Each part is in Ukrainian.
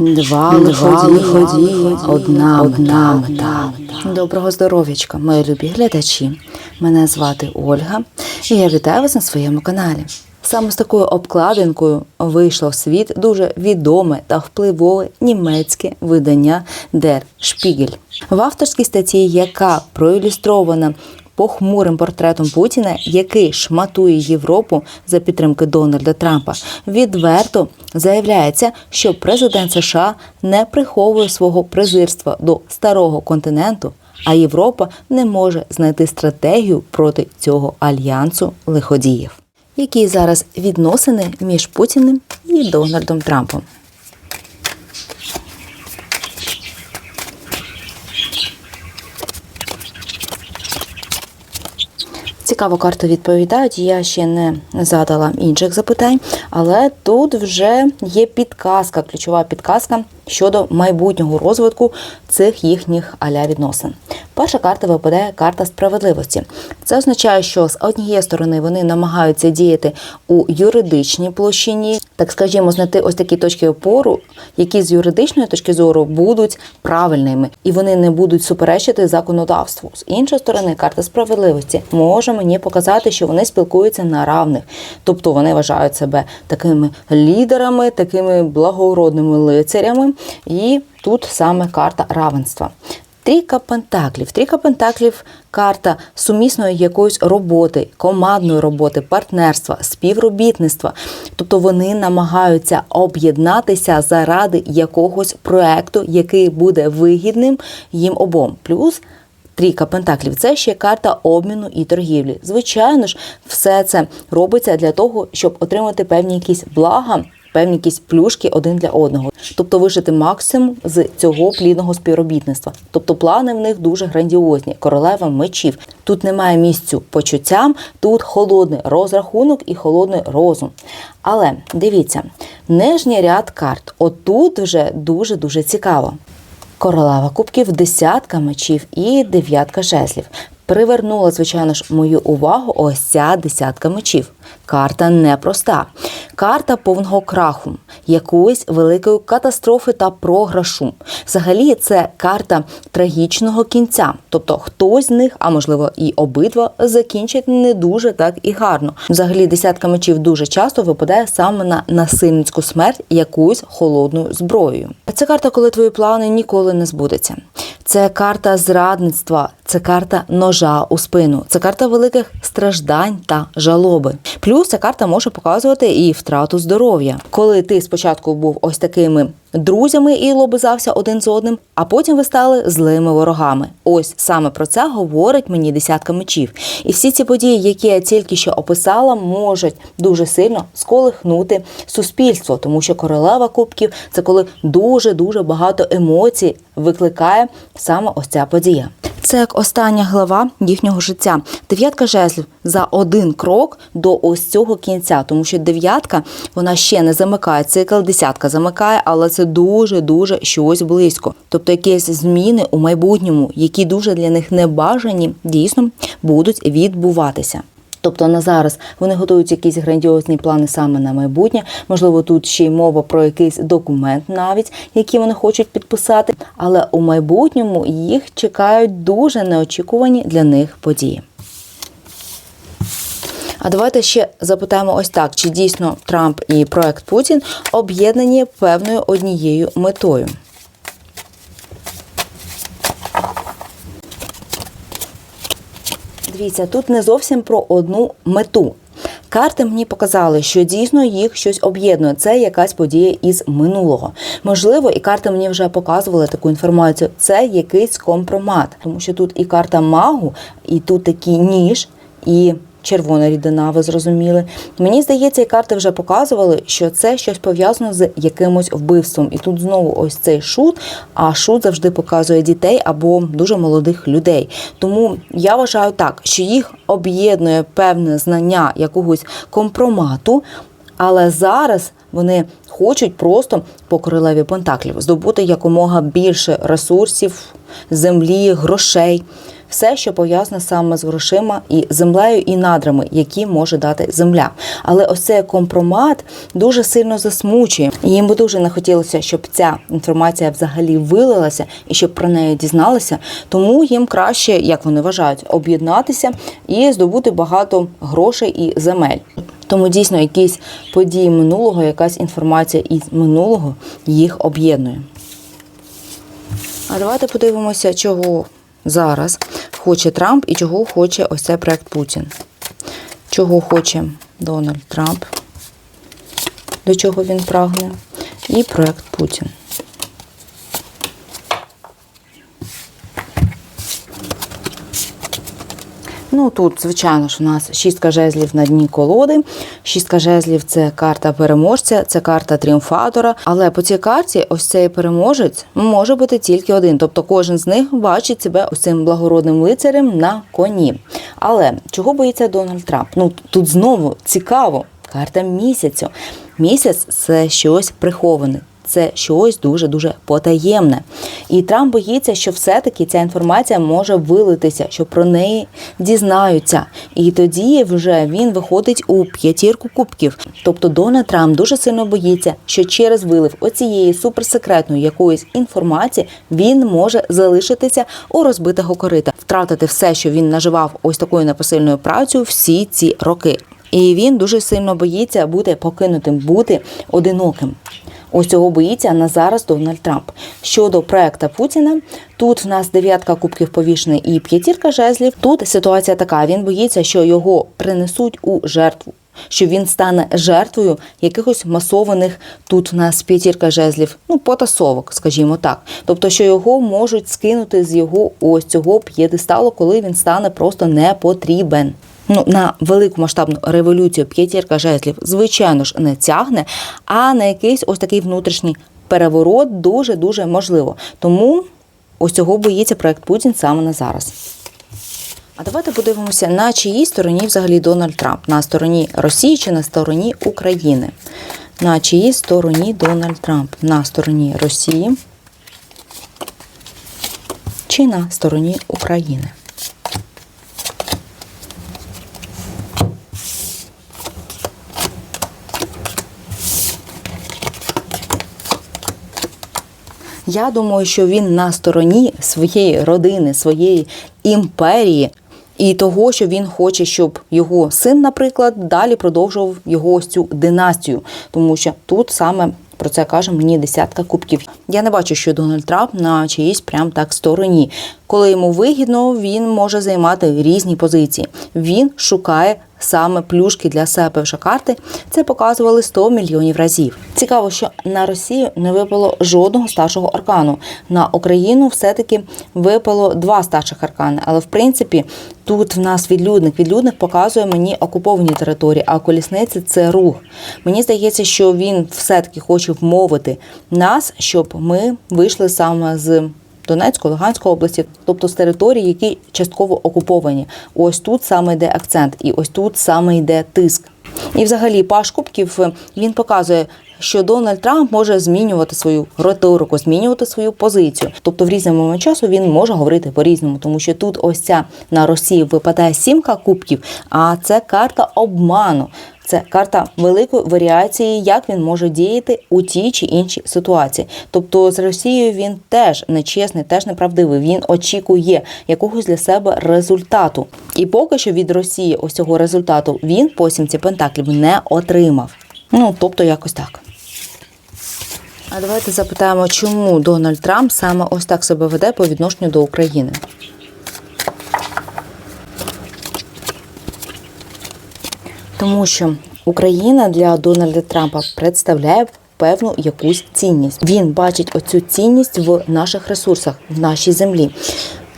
Два лиходії, одна одна мета. Доброго здоров'ячка, мої любі глядачі. Мене звати Ольга, і я вітаю вас на своєму каналі. Саме з такою обкладинкою вийшло в світ дуже відоме та впливове німецьке видання Der Spiegel. В авторській статті, яка проілюстрована похмурим портретом Путіна, який шматує Європу за підтримки Дональда Трампа, відверто заявляється, що президент США не приховує свого презирства до старого континенту, а Європа не може знайти стратегію проти цього альянсу лиходіїв. Які зараз відносини між Путіним і Дональдом Трампом? Цікаво, карти відповідають. Я ще не задала інших запитань, але тут вже є підказка, ключова підказка щодо майбутнього розвитку цих їхніх аля відносин. Перша карта випадає карта справедливості. Це означає, що з однієї сторони вони намагаються діяти у юридичній площині, так скажімо, знайти ось такі точки опору, які з юридичної точки зору будуть правильними, і вони не будуть суперечити законодавству. З іншої сторони, карта справедливості може мені показати, що вони спілкуються на равних, тобто вони вважають себе такими лідерами, такими благородними лицарями, і тут саме карта равенства. Трійка пентаклів. Трійка пентаклів карта сумісної якоїсь роботи, командної роботи, партнерства, співробітництва. Тобто вони намагаються об'єднатися заради якогось проекту, який буде вигідним їм обом. Плюс Трійка пентаклів це ще карта обміну і торгівлі. Звичайно ж, все це робиться для того, щоб отримати певні якісь блага. Певні якісь плюшки один для одного, тобто вижити максимум з цього плідного співробітництва. Тобто плани в них дуже грандіозні. Королева мечів. Тут немає місцю почуттям, тут холодний розрахунок і холодний розум. Але дивіться, нижній ряд карт. Отут вже дуже дуже цікаво. Королева кубків, десятка мечів і дев'ятка жезлів. Привернула, звичайно ж, мою увагу ось ця десятка мечів. Карта непроста. Карта повного краху, якоїсь великої катастрофи та програшу. Взагалі, це карта трагічного кінця. Тобто хтось з них, а можливо і обидва, закінчать не дуже так і гарно. Взагалі, десятка мечів дуже часто випадає саме на насильницьку смерть якоюсь холодною зброєю. Це карта, коли твої плани ніколи не збудеться. Це карта зрадництва, це карта ножа у спину, це карта великих страждань та жалоби. Плюс ця карта може показувати і втрату здоров'я, коли ти спочатку був ось такими друзями і лобизався один з одним, а потім ви стали злими ворогами. Ось саме про це говорить мені десятка мечів. І всі ці події, які я тільки що описала, можуть дуже сильно сколихнути суспільство, тому що королева кубків це коли дуже дуже багато емоцій викликає саме ось ця подія. Це як остання глава їхнього життя. Дев'ятка жезлів за один крок до ось цього кінця, тому що дев'ятка вона ще не замикає цикл, десятка замикає, але це дуже дуже щось близько. Тобто якісь зміни у майбутньому, які дуже для них небажані, дійсно будуть відбуватися. Тобто на зараз вони готують якісь грандіозні плани саме на майбутнє. Можливо, тут ще й мова про якийсь документ, навіть який вони хочуть підписати. Але у майбутньому їх чекають дуже неочікувані для них події. А давайте ще запитаємо ось так: чи дійсно Трамп і проект Путін об'єднані певною однією метою? Дивіться, тут не зовсім про одну мету. Карти мені показали, що дійсно їх щось об'єднує. Це якась подія із минулого. Можливо, і карти мені вже показували таку інформацію. Це якийсь компромат, тому що тут і карта магу, і тут такий ніж, і червона рідина, ви зрозуміли. Мені здається, і карти вже показували, що це щось пов'язано з якимось вбивством. І тут знову ось цей шут. А шут завжди показує дітей або дуже молодих людей. Тому я вважаю так, що їх об'єднує певне знання якогось компромату. Але зараз вони хочуть просто по королеві Пентаклів здобути якомога більше ресурсів, землі, грошей. Все, що пов'язане саме з грошима і землею, і надрами, які може дати земля. Але ось цей компромат дуже сильно засмучує. Їм би дуже не хотілося, щоб ця інформація взагалі вилилася і щоб про неї дізналися. Тому їм краще, як вони вважають, об'єднатися і здобути багато грошей і земель. Тому дійсно якісь події минулого, якась інформація із минулого їх об'єднує. А давайте подивимося, чого зараз хоче Трамп і чого хоче ось цей проект Путін. Чого хоче Дональд Трамп, до чого він прагне, і проект Путін. Ну тут, звичайно ж, у нас шістка жезлів на дні колоди. Шістка жезлів це карта переможця, це карта тріумфатора. Але по цій карті ось цей переможець може бути тільки один. Тобто кожен з них бачить себе ось цим благородним лицарем на коні. Але чого боїться Дональд Трамп? Ну тут знову цікаво. Карта місяцю. Місяць це щось приховане. Це щось дуже дуже потаємне. І Трамп боїться, що все-таки ця інформація може вилитися, що про неї дізнаються. І тоді вже він виходить у п'ятірку кубків. Тобто Дональд Трамп дуже сильно боїться, що через вилив оцієї суперсекретної якоїсь інформації він може залишитися у розбитого корита, втратити все, що він наживав ось такою непосильною працею всі ці роки. І він дуже сильно боїться бути покинутим, бути одиноким. Ось цього боїться на зараз Дональд Трамп. Щодо проекта Путіна, тут в нас дев'ятка кубків повішена і п'ятірка жезлів. Тут ситуація така: він боїться, що його принесуть у жертву. Що він стане жертвою якихось масованих тут нас п'ятірка жезлів, ну потасовок, скажімо так. Тобто, що його можуть скинути з його ось цього п'єдесталу, коли він стане просто не потрібен. Ну, на велику масштабну революцію п'ятірка жезлів, звичайно ж, не тягне, а на якийсь ось такий внутрішній переворот дуже дуже можливо. Тому ось цього боїться проект Путін саме на зараз. А давайте подивимося, на чиїй стороні взагалі Дональд Трамп на стороні Росії чи на стороні України. На чиїй стороні Дональд Трамп на стороні Росії чи на стороні України. Я думаю, що він на стороні своєї родини, своєї імперії і того, що він хоче, щоб його син, наприклад, далі продовжував його ось цю династію, тому що тут саме. Про це каже мені десятка кубків. Я не бачу, що Дональд Трамп на чиїсь прям так стороні. Коли йому вигідно, він може займати різні позиції. Він шукає саме плюшки для себе вже карти. Це показували 100 мільйонів разів. Цікаво, що на Росію не випало жодного старшого аркану. На Україну все-таки випало два старших аркани. Але в принципі тут в нас відлюдник. Відлюдник показує мені окуповані території, а колісниці це рух. Мені здається, що він все-таки хоче вмовити нас, щоб ми вийшли саме з. Донецької, Луганської області, тобто з територій, які частково окуповані. Ось тут саме йде акцент, і ось тут саме йде тиск. І, взагалі, Паш Кубків він показує. Що Дональд Трамп може змінювати свою риторику, змінювати свою позицію. Тобто в різний момент часу він може говорити по-різному, тому що тут ось ця на Росії випадає сімка кубків, а це карта обману. Це карта великої варіації, як він може діяти у тій чи іншій ситуації. Тобто з Росією він теж нечесний, теж неправдивий. Він очікує якогось для себе результату. І поки що від Росії ось цього результату він по сімці пентаклів не отримав. Ну тобто, якось так. А давайте запитаємо, чому Дональд Трамп саме ось так себе веде по відношенню до України. Тому що Україна для Дональда Трампа представляє певну якусь цінність. Він бачить оцю цінність в наших ресурсах, в нашій землі.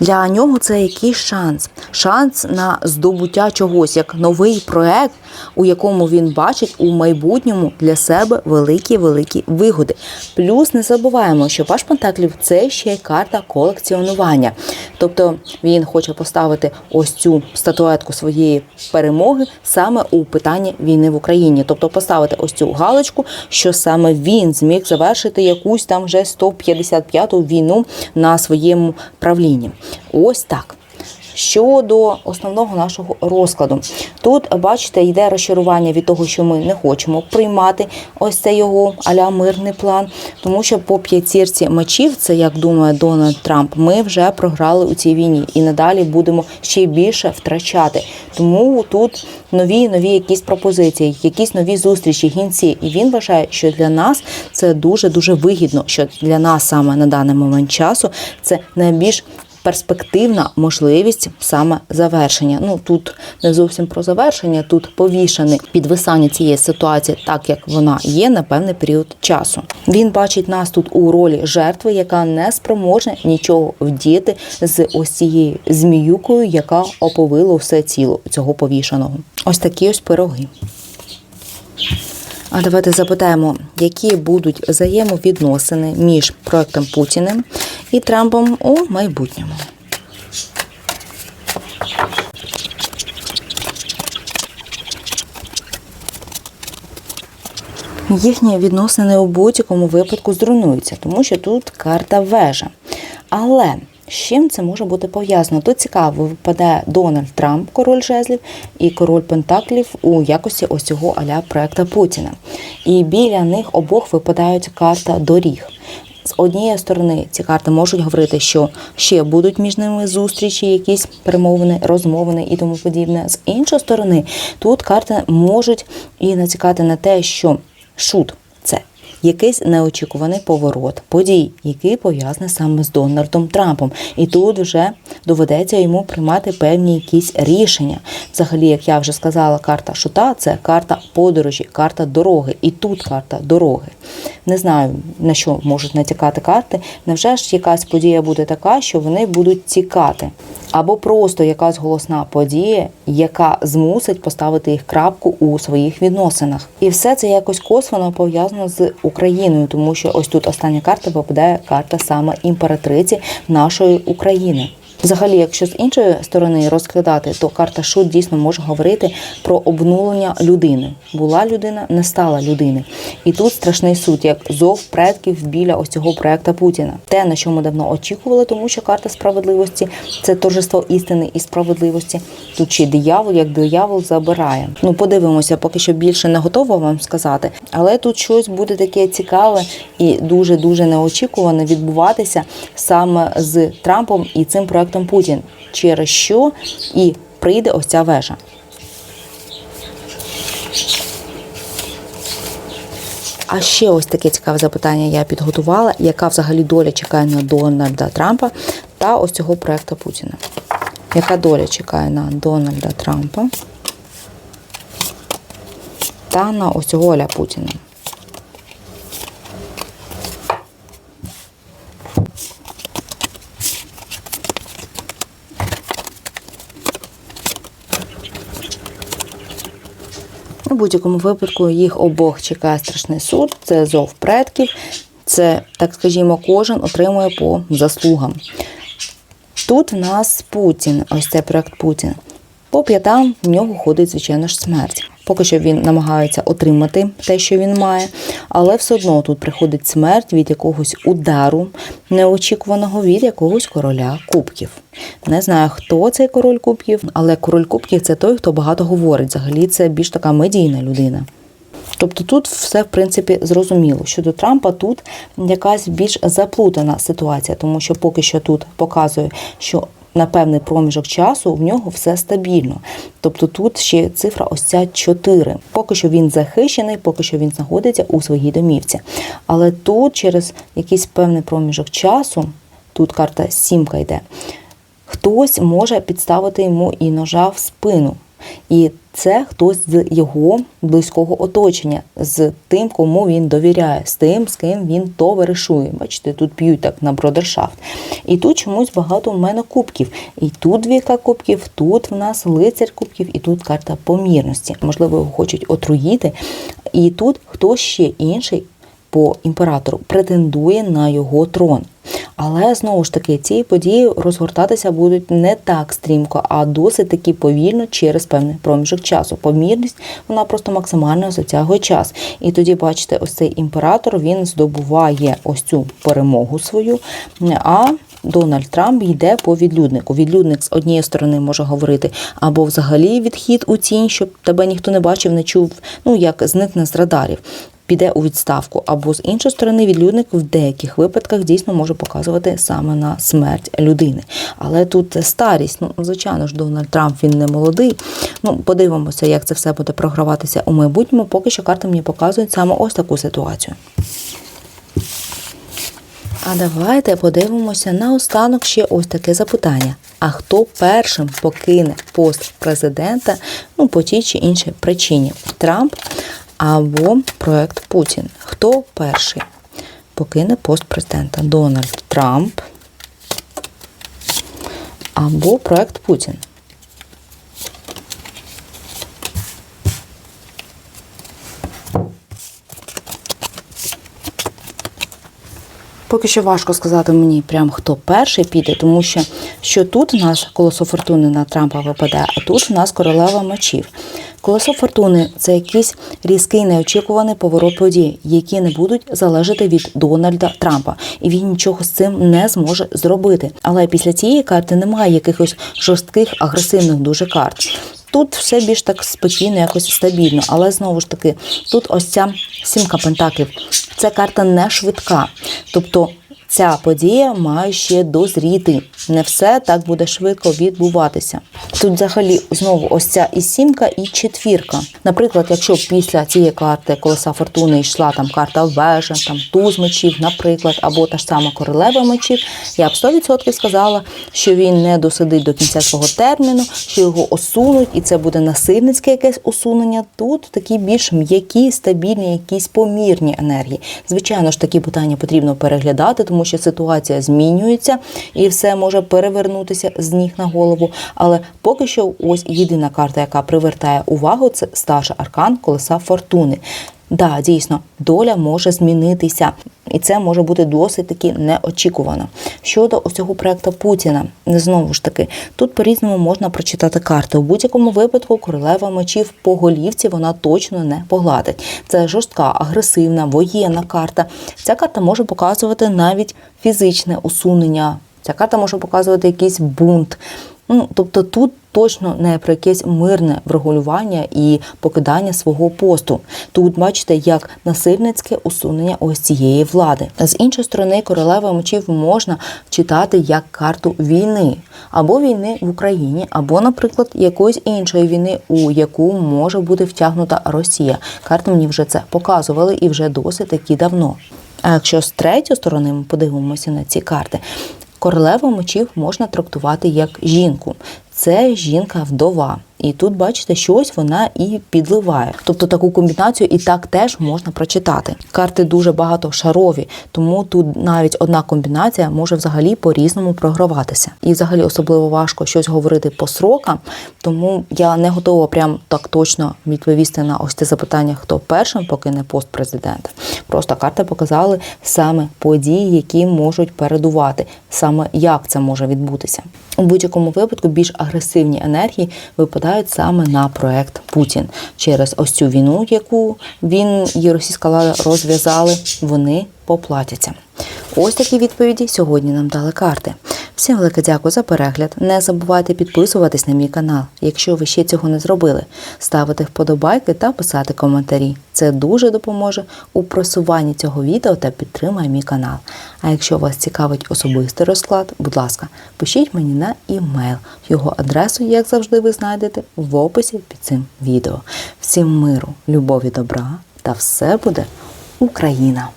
Для нього це якийсь шанс, шанс на здобуття чогось, як новий проект, у якому він бачить у майбутньому для себе великі великі вигоди. Плюс не забуваємо, що ваш Пентаклів це ще й карта колекціонування. Тобто він хоче поставити ось цю статуетку своєї перемоги саме у питанні війни в Україні. Тобто поставити ось цю галочку, що саме він зміг завершити якусь там вже 155-ту війну на своєму правлінні. Ось так. Щодо основного нашого розкладу, тут бачите, йде розчарування від того, що ми не хочемо приймати ось цей його аля мирний план, тому що по п'ятірці мечів, це як думає Дональд Трамп, ми вже програли у цій війні і надалі будемо ще більше втрачати. Тому тут нові нові якісь пропозиції, якісь нові зустрічі, гінці. І він вважає, що для нас це дуже дуже вигідно. Що для нас саме на даний момент часу це найбільш перспективна можливість саме завершення. Ну тут не зовсім про завершення, тут повішане підвисання цієї ситуації, так як вона є на певний період часу. Він бачить нас тут у ролі жертви, яка не спроможна нічого вдіяти з ось цією зміюкою, яка оповила все тіло цього повішаного. Ось такі ось пироги. А давайте запитаємо, які будуть взаємовідносини між проектом Путіним і Трампом у майбутньому. Їхні відносини у будь-якому випадку зруйнуються, тому що тут карта вежа. Але з чим це може бути пов'язано? Тут цікаво, випадає Дональд Трамп, король жезлів, і король Пентаклів у якості ось цього аля проекта Путіна. І біля них обох випадають карта доріг. З однієї сторони ці карти можуть говорити, що ще будуть між ними зустрічі, якісь перемовини, розмовини і тому подібне. З іншої сторони, тут карти можуть і натякати на те, що шут це якийсь неочікуваний поворот подій, який пов'язаний саме з Дональдом Трампом. І тут вже доведеться йому приймати певні якісь рішення. Взагалі, як я вже сказала, карта шута це карта подорожі, карта дороги. І тут карта дороги. Не знаю на що можуть натякати карти. Невже ж якась подія буде така, що вони будуть тікати? Або просто якась голосна подія, яка змусить поставити їх крапку у своїх відносинах, і все це якось косвенно пов'язано з Україною, тому що ось тут остання карта попадає карта саме імператриці нашої України. Взагалі, якщо з іншої сторони розглядати, то карта Шут дійсно може говорити про обнулення людини. Була людина, не стала людини. І тут страшний суд, як зов предків біля ось цього проекта Путіна. Те, на що ми давно очікували, тому що карта справедливості це торжество істини і справедливості. Тут ще диявол, як диявол забирає. Ну, подивимося, поки що більше не готова вам сказати. Але тут щось буде таке цікаве і дуже дуже неочікуване відбуватися саме з Трампом і цим проектом Путін, через що і прийде ось ця вежа. А ще ось таке цікаве запитання я підготувала, яка взагалі доля чекає на Дональда Трампа та ось цього проекту Путіна. Яка доля чекає на Дональда Трампа та на ось цього Оля Путіна? Будь-якому випадку їх обох чекає страшний суд, це зов предків, це, так скажімо, кожен отримує по заслугам. Тут в нас Путін, ось цей проект Путін. По п'ятам в нього ходить, звичайно ж, смерть. Поки що він намагається отримати те, що він має, але все одно тут приходить смерть від якогось удару неочікуваного від якогось короля кубків. Не знаю, хто цей король кубків, але король кубків це той, хто багато говорить. Взагалі це більш така медійна людина. Тобто тут все в принципі зрозуміло. Щодо Трампа тут якась більш заплутана ситуація, тому що поки що тут показує, що на певний проміжок часу в нього все стабільно. Тобто тут ще цифра ось ця 4. Поки що він захищений, поки що він знаходиться у своїй домівці. Але тут через якийсь певний проміжок часу, тут карта сімка йде, хтось може підставити йому і ножа в спину. І це хтось з його близького оточення, з тим, кому він довіряє, з тим, з ким він товаришує. Бачите, тут п'ють так на бродершафт. І тут чомусь багато в мене кубків. І тут двійка кубків, тут в нас лицар кубків, і тут карта помірності. Можливо, його хочуть отруїти. І тут хтось ще інший по імператору претендує на його трон. Але знову ж таки, ці події розгортатися будуть не так стрімко, а досить таки повільно через певний проміжок часу. Помірність вона просто максимально затягує час. І тоді, бачите, ось цей імператор він здобуває ось цю перемогу свою. А Дональд Трамп йде по відлюднику. Відлюдник з однієї сторони може говорити або взагалі відхід у тінь, щоб тебе ніхто не бачив, не чув, ну як зникне з радарів. Піде у відставку, або з іншої сторони, відлюдник в деяких випадках дійсно може показувати саме на смерть людини. Але тут старість, ну звичайно ж, Дональд Трамп він не молодий. Ну, подивимося, як це все буде програватися у майбутньому. Поки що карти мені показують саме ось таку ситуацію. А давайте подивимося на останок ще ось таке запитання. А хто першим покине пост президента ну, по тій чи іншій причині? Трамп або проект Путін? Хто перший покине пост президента? Дональд Трамп або проект Путін? Поки що важко сказати мені прям хто перший піде, тому що що тут у нас колесо фортуни на Трампа випадає, а тут у нас королева мечів. Колесо фортуни це якийсь різкий неочікуваний поворот подій, які не будуть залежати від Дональда Трампа, і він нічого з цим не зможе зробити. Але після цієї карти немає якихось жорстких агресивних дуже карт. Тут все більш так спокійно, якось стабільно, але знову ж таки, тут ось ця сімка пентаклів. Ця карта не швидка. Тобто ця подія має ще дозріти. Не все так буде швидко відбуватися. Тут взагалі знову ось ця і сімка, і четвірка. Наприклад, якщо після цієї карти колеса фортуни йшла там карта вежа, там туз мечів, наприклад, або та ж сама королева мечів, я б 100% сказала, що він не досидить до кінця свого терміну, що його осунуть, і це буде насильницьке якесь усунення. Тут такі більш м'які, стабільні, якісь помірні енергії. Звичайно ж, такі питання потрібно переглядати, тому що ситуація змінюється і все може перевернутися з ніг на голову. Але поки що, ось єдина карта, яка привертає увагу, це старший аркан колеса фортуни. Да, дійсно, доля може змінитися, і це може бути досить таки неочікувано. Щодо ось цього проекту Путіна, знову ж таки, тут по-різному можна прочитати карти. У будь-якому випадку королева мечів по голівці вона точно не погладить. Це жорстка, агресивна, воєнна карта. Ця карта може показувати навіть фізичне усунення. Ця карта може показувати якийсь бунт. Ну, тобто тут точно не про якесь мирне врегулювання і покидання свого посту. Тут бачите, як насильницьке усунення ось цієї влади. З іншої сторони, королева мечів можна читати як карту війни або війни в Україні, або, наприклад, якоїсь іншої війни, у яку може бути втягнута Росія. Карти мені вже це показували і вже досить таки давно. А якщо з третьої сторони ми подивимося на ці карти, Королеву мечів можна трактувати як жінку. Це жінка-вдова. І тут, бачите, щось вона і підливає. Тобто таку комбінацію і так теж можна прочитати. Карти дуже багатошарові, тому тут навіть одна комбінація може взагалі по-різному програватися. І взагалі особливо важко щось говорити по срокам, тому я не готова прям так точно відповісти на ось це запитання, хто першим покине пост президента. Просто карти показали саме події, які можуть передувати, саме як це може відбутися. У будь-якому випадку більш агресивні енергії випадають саме на проект Путін через ось цю війну, яку він і російська влада розв'язали. Вони поплатяться. Ось такі відповіді сьогодні нам дали карти. Всім велике дякую за перегляд. Не забувайте підписуватись на мій канал, якщо ви ще цього не зробили, ставити вподобайки та писати коментарі. Це дуже допоможе у просуванні цього відео та підтримає мій канал. А якщо вас цікавить особистий розклад, будь ласка, пишіть мені на імейл. Його адресу, як завжди, ви знайдете в описі під цим відео. Всім миру, любові, добра та все буде Україна!